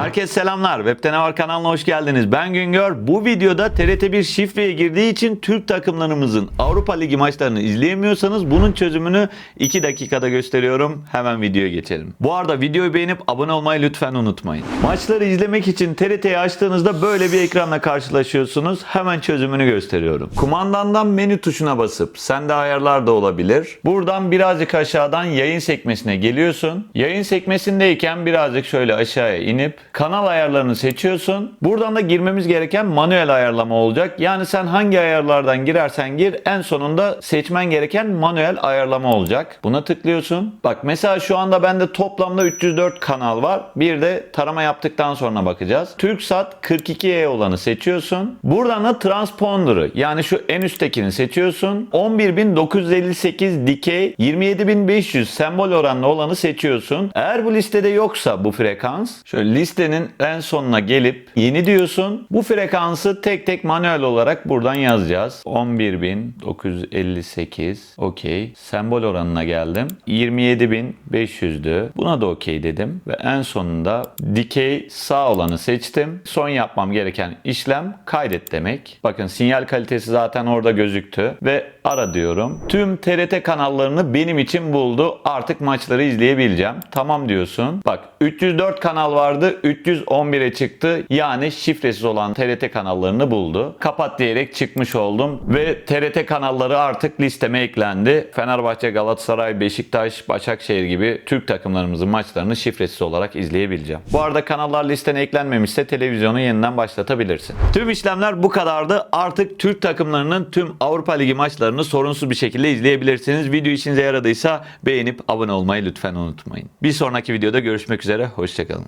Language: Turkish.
Herkese selamlar. Webte Var kanalına hoş geldiniz. Ben Güngör. Bu videoda TRT1 şifreye girdiği için Türk takımlarımızın Avrupa Ligi maçlarını izleyemiyorsanız bunun çözümünü 2 dakikada gösteriyorum. Hemen videoya geçelim. Bu arada videoyu beğenip abone olmayı lütfen unutmayın. Maçları izlemek için TRT'yi açtığınızda böyle bir ekranla karşılaşıyorsunuz. Hemen çözümünü gösteriyorum. Kumandandan menü tuşuna basıp sende ayarlar da olabilir. Buradan birazcık aşağıdan yayın sekmesine geliyorsun. Yayın sekmesindeyken birazcık şöyle aşağıya inip kanal ayarlarını seçiyorsun. Buradan da girmemiz gereken manuel ayarlama olacak. Yani sen hangi ayarlardan girersen gir en sonunda seçmen gereken manuel ayarlama olacak. Buna tıklıyorsun. Bak mesela şu anda bende toplamda 304 kanal var. Bir de tarama yaptıktan sonra bakacağız. TürkSat 42E olanı seçiyorsun. Buradan da transponder'ı yani şu en üsttekini seçiyorsun. 11958 dikey 27500 sembol oranlı olanı seçiyorsun. Eğer bu listede yoksa bu frekans şöyle listenin en sonuna gelip yeni diyorsun. Bu frekansı tek tek manuel olarak buradan yazacağız. 11958 okey. Sembol oranına geldim. 27500'dü. Buna da okey dedim ve en sonunda dikey sağ olanı seçtim. Son yapmam gereken işlem kaydet demek. Bakın sinyal kalitesi zaten orada gözüktü ve ara diyorum. Tüm TRT kanallarını benim için buldu. Artık maçları izleyebileceğim. Tamam diyorsun. Bak 304 kanal vardı. 311'e çıktı. Yani şifresiz olan TRT kanallarını buldu. Kapat diyerek çıkmış oldum ve TRT kanalları artık listeme eklendi. Fenerbahçe, Galatasaray, Beşiktaş, Başakşehir gibi Türk takımlarımızın maçlarını şifresiz olarak izleyebileceğim. Bu arada kanallar listene eklenmemişse televizyonu yeniden başlatabilirsin. Tüm işlemler bu kadardı. Artık Türk takımlarının tüm Avrupa Ligi maçlarını sorunsuz bir şekilde izleyebilirsiniz. Video işinize yaradıysa beğenip abone olmayı lütfen unutmayın. Bir sonraki videoda görüşmek üzere. Hoşçakalın.